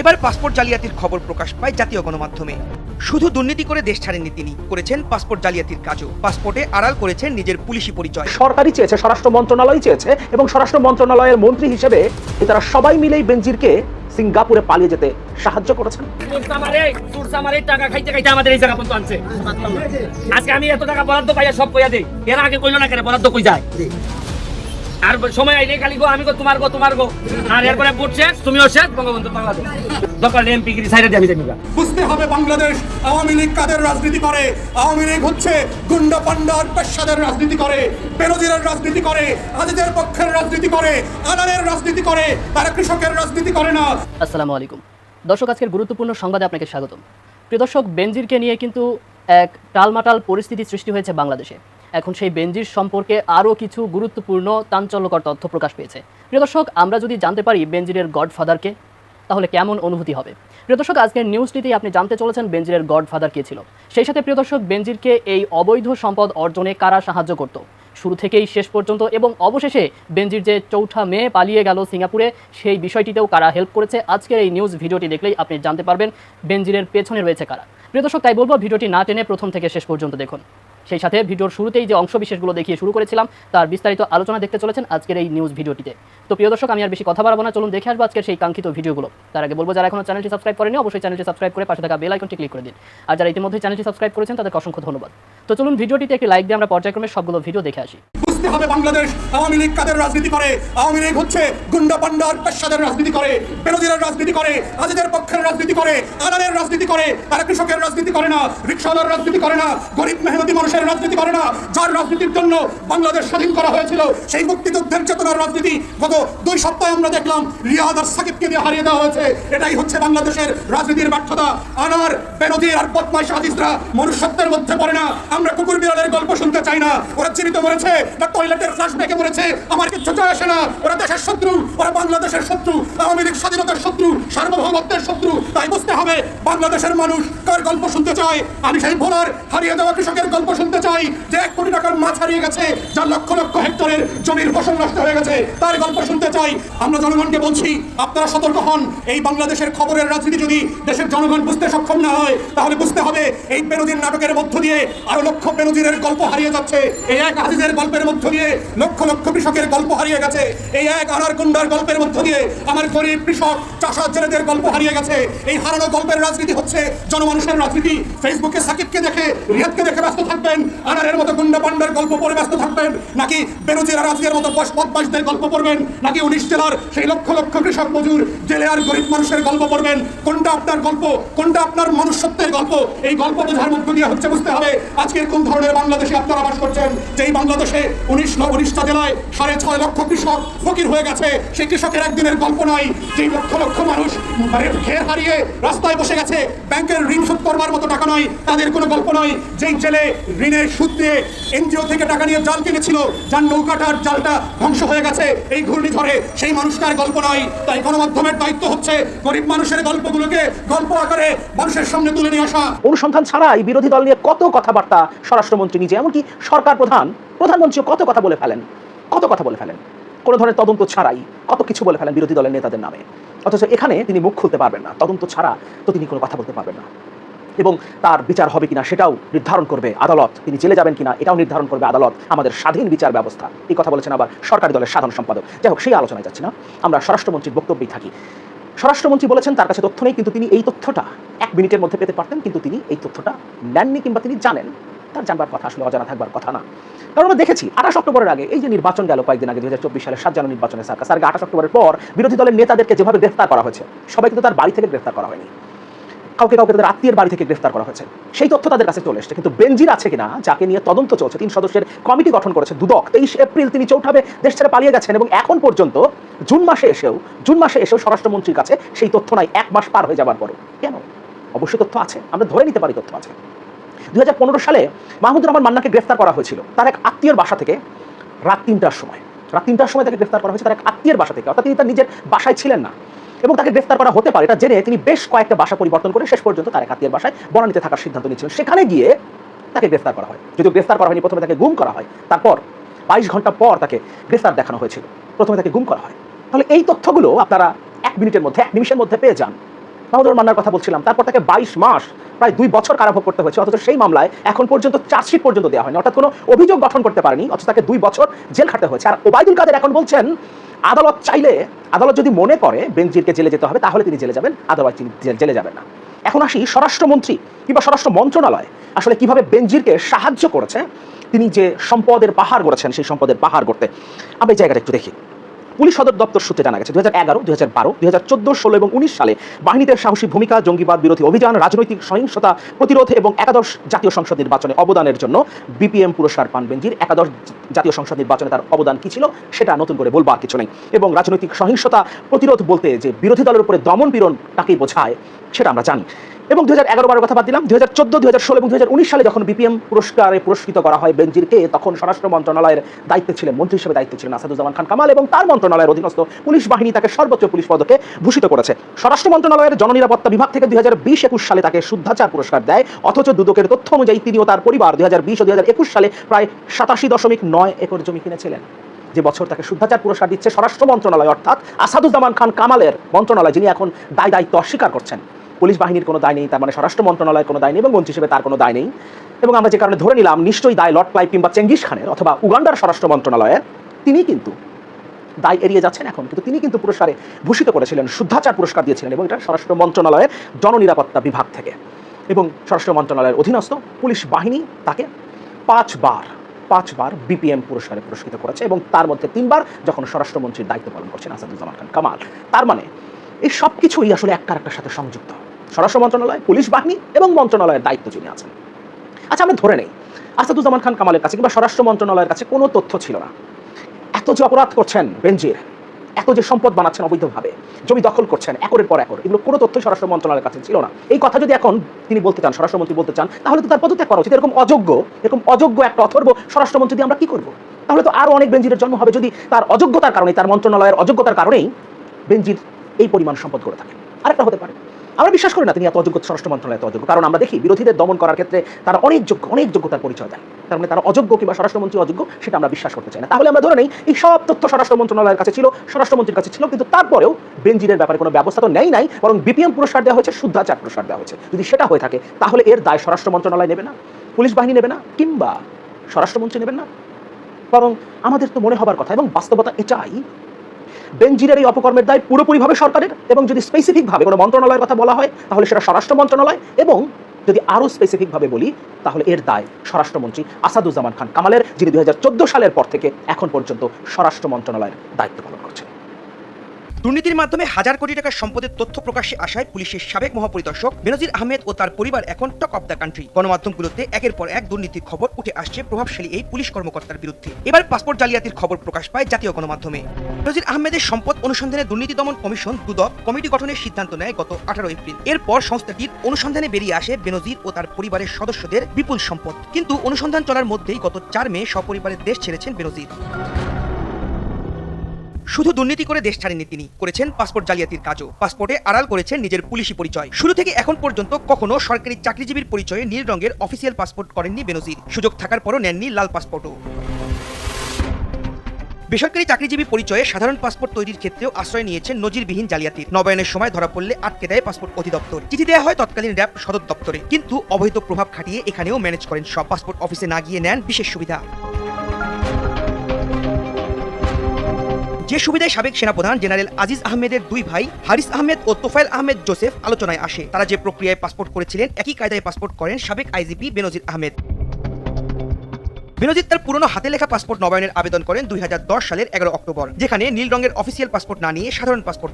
এবার পাসপোর্ট জালিয়াতির খবর প্রকাশ পায় জাতীয় গণমাধ্যমে। শুধু দুর্নীতি করে দেশ ছাড়েননি তিনি করেছেন পাসপোর্ট জালিয়াতির কাজও। পাসপোর্টে আড়াল করেছেন নিজের পুলিশি পরিচয়। সরকারই চেয়েছে স্বরাষ্ট্র মন্ত্রণালয় চেয়েছে এবং স্বরাষ্ট্র মন্ত্রণালয়ের মন্ত্রী হিসেবে তারা সবাই মিলেই বেনজিরকে সিঙ্গাপুরে পালিয়ে যেতে সাহায্য করেছেন। সুরসা মারে টাকা খাইতে খাইতে আমাদের এই জায়গা পর্যন্ত আনছে। আজকে আমি এত টাকা বরাদ্দ পাইয়া সব কইয়া দেই। এর আগে কইলো না কেন বরাদ্দ কই যায়? আর সময় আইলে খালি গো আমি গো তোমার গো তোমার গো। আর এরপরে ভোট শেষ তুমিও শেষ বঙ্গবন্ধু বাংলাদেশ। দরকার এমপি গিরি সাইডে দিয়ে আমি। বুঝতে হবে বাংলাদেশ আওয়ামী লীগ কাদের রাজনীতি করে? আওয়ামী লীগ হচ্ছে গুন্ডা পান্ডার পেশাদের রাজনীতি করে। বেরোজিরের রাজনীতি করে আদিদের পক্ষের রাজনীতি করে আনারের রাজনীতি করে তারা কৃষকের রাজনীতি করে না। আসসালামু আলাইকুম। দর্শক আজকের গুরুত্বপূর্ণ সংবাদে আপনাকে স্বাগতম। প্রিয় দর্শক বেনজিরকে নিয়ে কিন্তু এক টালমাটাল পরিস্থিতি সৃষ্টি হয়েছে বাংলাদেশে। এখন সেই বেনজির সম্পর্কে আরও কিছু গুরুত্বপূর্ণ চাঞ্চল্যকর তথ্য প্রকাশ পেয়েছে। প্রিয় দর্শক, আমরা যদি জানতে পারি বেনজিরের গডফাদারকে, তাহলে কেমন অনুভূতি হবে? প্রিয় দর্শক, আজকের নিউজটিতেই আপনি জানতে চলেছেন বেনজিরের গডফাদার কে ছিল। সেই সাথে প্রিয় দর্শক, বেনজিরকে এই অবৈধ সম্পদ অর্জনে কারা সাহায্য করত? শুরু থেকেই শেষ পর্যন্ত এবং অবশেষে বেনজির যে চৌঠা মেয়ে পালিয়ে গেল সিঙ্গাপুরে, সেই বিষয়টিতেও কারা হেল্প করেছে? আজকের এই নিউজ ভিডিওটি দেখলেই আপনি জানতে পারবেন বেনজিরের পেছনে রয়েছে কারা। প্রিয় দর্শক, তাই বলব ভিডিওটি না টেনে প্রথম থেকে শেষ পর্যন্ত দেখুন। সেই সাথে ভিডিওর শুরুতেই যে অংশ বিশেষগুলো দেখিয়ে শুরু করেছিলাম, তার বিস্তারিত আলোচনা দেখতে চলেছেন আজকের এই নিউজ ভিডিওটিতে। তো প্রিয় দর্শক, আমি আর বেশি কথা বাড়াবো না, চলুন দেখে আসব আজকের সেই কাঙ্ক্ষিত ভিডিওগুলো। তার আগে বলব, যারা এখনও চ্যানেলটি সাবস্ক্রাইব করেনি অবশ্যই চ্যানেলটি সাবস্ক্রাইব করে পাশে থাকা বেল আইকনটি ক্লিক করে দিন। আর যারা ইতিমধ্যে চ্যানেলটি সাবস্ক্রাইব করেছেন, তাদেরকে অসংখ্য ধন্যবাদ। তো চলুন ভিডিওটিতে একটি লাইক দিয়ে আমরা পর্যায়ক্রমে সবগুলো ভিডিও দেখে আসি। বুঝতে হবে বাংলাদেশ। আওয়ামী লীগ কাদের রাজনীতি করে? আওয়ামী লীগ হচ্ছে গুন্ডা পান্ডার পেশাদের রাজনীতি করে। বেরোজিরের রাজনীতি করে আদিদের পক্ষের রাজনীতি করে আনারের রাজনীতি করে, তারা কৃষকের রাজনীতি করে না, রিক্সাওয়ালার রাজনীতি করে না, গরিব মেহনতি মানুষের রাজনীতি করে না। যার রাজনীতির জন্য বাংলাদেশ স্বাধীন করা হয়েছিল, সেই মুক্তিযুদ্ধের চেতনার রাজনীতি গত দুই সপ্তাহে আমরা দেখলাম, রিয়াদ আর সাকিবকে দিয়ে হারিয়ে দেওয়া হয়েছে। এটাই হচ্ছে বাংলাদেশের রাজনীতির ব্যর্থতা। আনার, বেনজির আর বদমাইশ আজিজরা মনুষ্যত্বের মধ্যে পড়ে না। আমরা কুকুর বিড়ালের গল্প শুনতে চাই না। ওরা জীবিত মরেছে টয়লেটের ফ্লাশ ব্যাগে মরেছে আমার কিছু যায় আসে না। ওরা দেশের শত্রু, ওরা বাংলাদেশের শত্রু, আওয়ামী লীগ স্বাধীনতার শত্রু, সার্বভৌমত্বের শত্রু। তাই বুঝতে হবে, বাংলাদেশের মানুষ কার গল্প শুনতে চায়। আমি সেই ভোলার হারিয়ে দেওয়া কৃষকের গল্প শুনতে চাই, যে এক কোটি টাকার মাছ হারিয়ে গেছে, যার লক্ষ লক্ষ হেক্টরের জমির ফসল নষ্ট হয়ে গেছে। তার গল্প শুনতে চাই। আমরা জনগণকে বলছি, আপনারা সতর্ক হন। এই বাংলাদেশের খবরের রাজনীতি যদি দেশের জনগণ বুঝতে সক্ষম না হয়, তাহলে বুঝতে হবে, এই বেনজির নাটকের মধ্য দিয়ে আরও লক্ষ বেনজিরের গল্প হারিয়ে যাচ্ছে। এই এক আজিজের গল্পের মধ্য দিয়ে লক্ষ লক্ষ কৃষকের গল্প হারিয়ে গেছে। এই এক আনার গুন্ডার গল্পের মধ্য দিয়ে আমার গরিব কৃষক চাষা জেলেদের গল্প হারিয়ে গেছে। এই হারানো গল্পের রাজনীতি হচ্ছে জনমানুষের রাজনীতি। ফেসবুকে সাকিবকে দেখে, রিয়াদকে দেখে ব্যস্ত থাকবেন। আনারের মতো গুন্ডা পান্ডার গল্প পড়ে ব্যস্ত থাকবেন। নাকি বেরোজের রাজনীতির মতো বদমাসদের গল্প পড়বেন? নাকি উনিশ জেলার সেই লক্ষ লক্ষ কৃষক মজুর, জেলে আর গরিব মানুষের গল্প পড়বেন? কোনটা আপনার গল্প? কোনটা আপনার মনুষ্যত্বের গল্প? এই গল্প বোঝার মধ্য দিয়ে হচ্ছে বুঝতে হবে, আজকের কোন ধরনের বাংলাদেশে আপনারা বাস করছেন? যেই বাংলাদেশে উনিশ উনিশটা জেলায় সাড়ে ছয় লক্ষ কৃষক ফকির হয়ে গেছে। সেই কৃষকের একদিনের গল্প নয় যেই লক্ষ লক্ষ মানুষ মানে খের হারিয়ে রাস্তায় বসে গেছে, ব্যাংকের ঋণ শোধ করবার মতো টাকা নয় তাদের কোনো গল্প নয় যেই জেলে ঋণের সুদ দিয়ে এনজিও থেকে টাকা নিয়ে জাল কিনেছিল, যার নৌকাটার জালটা ধ্বংস হয়ে গেছে, এই ঘূর্ণিঝড়ে সেই মানুষটার গল্প নয় তাই গণমাধ্যমের দায়িত্ব হচ্ছে গরিব মানুষের গল্পগুলোকে গল্প আকারে মানুষের সামনে তুলে নিয়ে আসা। অনুসন্ধান ছাড়াই বিরোধী দল নিয়ে কত কথাবার্তা স্বরাষ্ট্রমন্ত্রী নিজে, এমনকি সরকার প্রধান প্রধানমন্ত্রীও কত কথা বলে ফেলেন? কত কথা বলে ফেলেন? কোনো ধরনের তদন্ত ছাড়াই কত কিছু বলে ফেলেন বিরোধী দলের নেতাদের নামে। অথচ এখানে তিনি মুখ খুলতে পারবেন না। তদন্ত ছাড়া তো তিনি কোনো কথা বলতে পারবেন না। এবং তার বিচার হবে কিনা সেটাও নির্ধারণ করবে আদালত। তিনি জেলে যাবেন কিনা এটাও নির্ধারণ করবে আদালত। আমাদের স্বাধীন বিচার ব্যবস্থা। এই কথা বলেছেন আবার সরকারি দলের সাধারণ সম্পাদক। যাই হোক, সেই আলোচনায় যাচ্ছি না। আমরা স্বরাষ্ট্রমন্ত্রীর বক্তব্যেই থাকি। স্বরাষ্ট্রমন্ত্রী বলেছেন তার কাছে তথ্য নেই, কিন্তু তিনি এই তথ্যটা এক মিনিটের মধ্যে পেতে পারতেন, কিন্তু তিনি এই তথ্যটা নেননি কিংবা তিনি জানেন। তার জানবার কথা আসলে অজানা থাকবার কথা না। কারণ আমরা দেখেছি, আঠাশ অক্টোবরের আগে এই যে নির্বাচন গেল কয়েকদিন আগে দু হাজার চব্বিশ সালের সাত জানুয়ারি নির্বাচনের সার্কাস আগে আঠাশ অক্টোবরের পর বিরোধী দলের নেতাদেরকে যেভাবে গ্রেফতার করা হয়েছে, সবাই কিন্তু তার বাড়ি থেকে গ্রেফতার করা হয়নি। কাউকে কাউকে তাদের আত্মীয়ের বাড়ি থেকে গ্রেফতার করা হয়েছে। সেই তথ্য তাদের কাছে চলে এসেছে, কিন্তু বেনজির আছে কিনা, যাকে নিয়ে তদন্ত চলছে, তিন সদস্যের কমিটি গঠন করেছে দুদক, তেইশ এপ্রিল তিনি চৌঠাবে দেশ ছেড়ে পালিয়ে গেছেন এবং এখন পর্যন্ত জুন মাসে এসেও, জুন মাসে এসেও স্বরাষ্ট্রমন্ত্রীর কাছে সেই তথ্য নাই, এক মাস পার হয়ে যাবার পরও কেন? অবশ্যই তথ্য আছে, আমরা ধরে নিতে পারি তথ্য আছে। দুই হাজার পনেরো সালে মাহমুদুর রহমান মান্নাকে গ্রেফতার করা হয়েছিল। তার এক আত্মীয়ের বাসা থেকে রাত তিনটার সময়। রাত তিনটার সময় তাকে গ্রেফতার করা হয়েছে। তার এক আত্মীয়ের বাসা থেকে। অর্থাৎ তিনি তার নিজের বাসায় ছিলেন না। এবং তাকে গ্রেফতার করা হতে পারে এটা জেনে তিনি বেশ কয়েকটা বাসা পরিবর্তন করে শেষ পর্যন্ত তার এক আত্মীয়ের বাসায় বনানীতে থাকার সিদ্ধান্ত নিয়েছিলেন। সেখানে গিয়ে তাকে গ্রেফতার করা হয়। যদিও গ্রেফতার করা হয়নি, প্রথমে তাকে গুম করা হয়। তারপর বাইশ ঘণ্টা পর তাকে গ্রেফতার দেখানো হয়েছিল। প্রথমে তাকে গুম করা হয়। তাহলে এই তথ্যগুলো আপনারা এক মিনিটের মধ্যে, এক নিমিষের মধ্যে পেয়ে যান। মাহমুদুর মান্নার কথা বলছিলাম, তারপর তাকে বাইশ মাস, প্রায় দুই বছর কারাভোগ করতে হয়েছে, অথচ সেই মামলায় এখন পর্যন্ত চার্জশিট পর্যন্ত দেওয়া হয়নি, অর্থাৎ কোনো অভিযোগ গঠন করতে পারেনি, অথচ তাকে দুই বছর জেল খাটতে হয়েছে। আর ওবায়দুল কাদের এখন বলছেন, আদালত চাইলে, আদালত যদি মনে করে বেনজিরকে জেলে যেতে হবে, তাহলে তিনি জেলে যাবেন, আদালত তিনি জেলে যাবেন না। এখন আসি স্বরাষ্ট্রমন্ত্রী কিংবা স্বরাষ্ট্র মন্ত্রণালয়, আসলে কীভাবে বেনজিরকে সাহায্য করেছে, তিনি যে সম্পদের পাহাড় গড়েছেন, সেই সম্পদের পাহাড় করতে আমরা এই জায়গাটা একটু দেখি। পুলিশ সদর দপ্তর সূত্রে জানা গেছে দু হাজার এগারো দু হাজার বারো দু হাজার চোদ্দ, ষোলো এবং উনিশ সালে বাহিনীতে সাহসী ভূমিকা, জঙ্গিবাদ বিরোধী অভিযান, রাজনৈতিক সহিংসতা, প্রতিরোধ এবং একাদশ জাতীয় সংসদ নির্বাচনে অবদানের জন্য বিপিএম পুরস্কার পান বেনজির। একাদশ জাতীয় সংসদ নির্বাচনে তার অবদান কি ছিল সেটা নতুন করে বলবার কিছু নেই। এবং রাজনৈতিক সহিংসতা, প্রতিরোধ বলতে যে বিরোধী দলের উপরে দমন পীড়ন তাকেই বোঝায়, সেটা আমরা জানি। এবং দু হাজার এগারো কথা বাদ দিলাম দু হাজার চোদ্দ দু ষোলো এবং দু উনিশ সালে যখন বিপিএম পুরস্কারে পুরস্কৃত করা হয় বেনজিরকে, তখন স্বরাষ্ট্র মন্ত্রণালয়ের দায়িত্বে ছিলেন, মন্ত্রী হিসেবে দায়িত্বে ছিলেন আসাদুজ্জামান খান কামাল এবং তার মন্ত্রণালয়ের অধীনস্থ পুলিশ বাহিনী তাকে সর্বোচ্চ পুলিশ পদকে ভূষিত করেছে। স্বরাষ্ট্র মন্ত্রণালয়ের জননিরাপত্তা বিভাগ থেকে দুই হাজার বিশ একুশ সালে তাকে শুদ্ধাচার পুরস্কার দেয়, অথচ দুদকের তথ্য অনুযায়ী তিনি ও তার পরিবার হাজার বিশ ও একুশ সালে প্রায় সাতাশি দশমিক নয় একর জমি কিনেছিলেন। যে বছর তাকে শুদ্ধাচার পুরস্কার দিচ্ছে স্বরাষ্ট্র মন্ত্রণালয়, অর্থাৎ আসাদুজ্জামান খান কামালের মন্ত্রণালয়, যিনি এখন দায় দায়িত্ব অস্বীকার করছেন। পুলিশ বাহিনীর কোনো দায় নেই, তার মানে স্বরাষ্ট্র মন্ত্রণালয়ের কোনো দায় নেই এবং মন্ত্রী হিসেবে তার কোনো দায় নেই। এবং আমরা যে কারণে ধরে নিলাম, নিশ্চয়ই দায় লর্ড ক্লাইভ কিংবা চেঙ্গিস খানের অথবা উগান্ডার স্বরাষ্ট্র মন্ত্রণালয়ের, তিনি কিন্তু দায় এড়িয়ে যাচ্ছেন এখন। কিন্তু তিনি কিন্তু পুরস্কারে ভূষিত করেছিলেন, শুদ্ধাচার পুরস্কার দিয়েছিলেন এবং এটা স্বরাষ্ট্র মন্ত্রণালয়ের জননিরাপত্তা বিভাগ থেকে। এবং স্বরাষ্ট্র মন্ত্রণালয়ের অধীনস্থ পুলিশ বাহিনী তাকে পাঁচবার পাঁচবার বিপিএম পুরস্কারে পুরস্কৃত করেছে এবং তার মধ্যে তিনবার যখন স্বরাষ্ট্রমন্ত্রীর দায়িত্ব পালন করছেন আসাদুজ্জামান খান। কামাল, তার মানে এই সব কিছুই আসলে একটা একটার সাথে সংযুক্ত। স্বরাষ্ট্র মন্ত্রণালয়, পুলিশ বাহিনী এবং মন্ত্রণালয়ের দায়িত্ব যিনি আছেন। আচ্ছা আমরা ধরে নেই। আসাদুজ্জামান খান, কামালের কাছে কিংবা স্বরাষ্ট্র মন্ত্রণালয়ের কাছে কোনো তথ্য ছিল না। এত যে অপরাধ করছেন বেনজির, এত যে সম্পদ বানাচ্ছেন অবৈধভাবে, জমি দখল করছেন একরের পর একর, এগুলো কোনো তথ্য স্বরাষ্ট্র মন্ত্রণালয়ের কাছে ছিল না। এই কথা যদি এখন তিনি বলতে চান স্বরাষ্ট্রমন্ত্রী বলতে চান, তাহলে তো তার পদত্যাগ করা উচিত। এরকম অযোগ্য এরকম অযোগ্য একটা অথর্ব স্বরাষ্ট্রমন্ত্রী দিয়ে আমরা কি করব? তাহলে তো আরও অনেক বেনজিরের জন্ম হবে যদি তার অযোগ্যতার কারণে তার মন্ত্রণালয়ের অযোগ্যতার কারণেই বেঞ্জির এই পরিমাণ সম্পদ করে থাকে আরেকটা হতে পারে। আমরা বিশ্বাস করি না তিনি এত অযোগ্য, স্বরাষ্ট্র মন্ত্রণালয় এত অযোগ্য। কারণ আমরা দেখি বিরোধীদের দমন করার ক্ষেত্রে তারা অনেক যোগ্য, অনেক যোগ্যতার পরিচয় দেয়। তার মানে তারা অযোগ্য কিংবা স্বরাষ্ট্রমন্ত্রী অযোগ্য, সেটা আমরা বিশ্বাস করতে চাই না। তাহলে আমরা ধরে নেই, এই সব তথ্য স্বরাষ্ট্র মন্ত্রণালয়ের কাছে ছিল, স্বরাষ্ট্রমন্ত্রীর কাছে ছিল, কিন্তু তারপরেও বেনজিরের ব্যাপারে কোনো ব্যবস্থা তো নেই নাই, বরং বিপিএম পুরস্কার দেওয়া হয়েছে, শুদ্ধাচার পুরস্কার দেওয়া হয়েছে। যদি সেটা হয়ে থাকে, তাহলে এর দায় স্বরাষ্ট্র মন্ত্রণালয় নেবে না, পুলিশ বাহিনী নেবে না, কিংবা স্বরাষ্ট্রমন্ত্রী নেবেন না। বরং আমাদের তো মনে হবার কথা এবং বাস্তবতা এটাই বেনজিরের এই অপকর্মের দায় পুরোপুরিভাবে সরকারের এবং যদি স্পেসিফিকভাবে কোনো মন্ত্রণালয়ের কথা বলা হয়, তাহলে সেটা স্বরাষ্ট্র মন্ত্রণালয় এবং যদি আরও স্পেসিফিকভাবে বলি, তাহলে এর দায় স্বরাষ্ট্রমন্ত্রী আসাদুজ্জামান খান কামালের, যিনি দুই হাজার চোদ্দ সালের পর থেকে এখন পর্যন্ত স্বরাষ্ট্র মন্ত্রণালয়ের দায়িত্ব দুর্নীতির মাধ্যমে হাজার কোটি টাকার সম্পদের তথ্য প্রকাশ্যে আসায় পুলিশের সাবেক মহাপরিদর্শক বেনজির আহমেদ ও তার পরিবার এখন টক অব দ্য কান্ট্রি। গণমাধ্যমগুলোতে একের পর এক দুর্নীতির খবর উঠে আসছে প্রভাবশালী এই পুলিশ কর্মকর্তার বিরুদ্ধে। এবার পাসপোর্ট জালিয়াতির খবর প্রকাশ পায় জাতীয় গণমাধ্যমে। বেনজির আহমেদের সম্পদ অনুসন্ধানে দুর্নীতি দমন কমিশন দুদক কমিটি গঠনের সিদ্ধান্ত নেয় গত আঠারো এপ্রিল। এরপর সংস্থাটির অনুসন্ধানে বেরিয়ে আসে বেনজির ও তার পরিবারের সদস্যদের বিপুল সম্পদ। কিন্তু অনুসন্ধান চলার মধ্যেই গত চার মে সপরিবারের দেশ ছেড়েছেন বেনজির। শুধু দুর্নীতি করে দেশ ছাড়েননি তিনি। করেছেন পাসপোর্ট জালিয়াতির কাজও। পাসপোর্টে আড়াল করেছেন নিজের পুলিশি পরিচয়। শুরু থেকে এখন পর্যন্ত কখনো সরকারি চাকরিজীবীর পরিচয়ে নীল রঙের অফিসিয়াল পাসপোর্ট করেননি বেনজির। সুযোগ থাকার পরও নেননি লাল পাসপোর্টও। বেসরকারি চাকরিজীবী পরিচয়ে সাধারণ পাসপোর্ট তৈরির ক্ষেত্রেও আশ্রয় নিয়েছেন নজিরবিহীন জালিয়াতির। নবায়নের সময় ধরা পড়লে আটকে দেয় পাসপোর্ট অধিদপ্তর। চিঠি দেওয়া হয় তৎকালীন র্যাব সদর দপ্তরে। কিন্তু অবৈধ প্রভাব খাটিয়ে এখানেও ম্যানেজ করেন সব। পাসপোর্ট অফিসে না গিয়ে নেন বিশেষ সুবিধা। যে সুবিধায় সাবেক সেনাপ্রধান জেনারেল আজিজ আহমেদের দুই ভাই, হারিস আহমেদ ও তোফাইল আহমেদ জোসেফ আলোচনায় আসে। তারা যে প্রক্রিয়ায় পাসপোর্ট করেছিলেন, একই কায়দায় পাসপোর্ট করেন সাবেক আইজিপি বেনজির আহমেদ। বিনোজিৎ তার পুরনো হাতে লেখা পাসপোর্ট নবায়নের আবেদন করেন দুই হাজার দশ সালের এগারো অক্টোবর, যেখানে নীল রঙের অফিসিয়াল পাসপোর্ট না নিয়ে সাধারণ পাসপোর্ট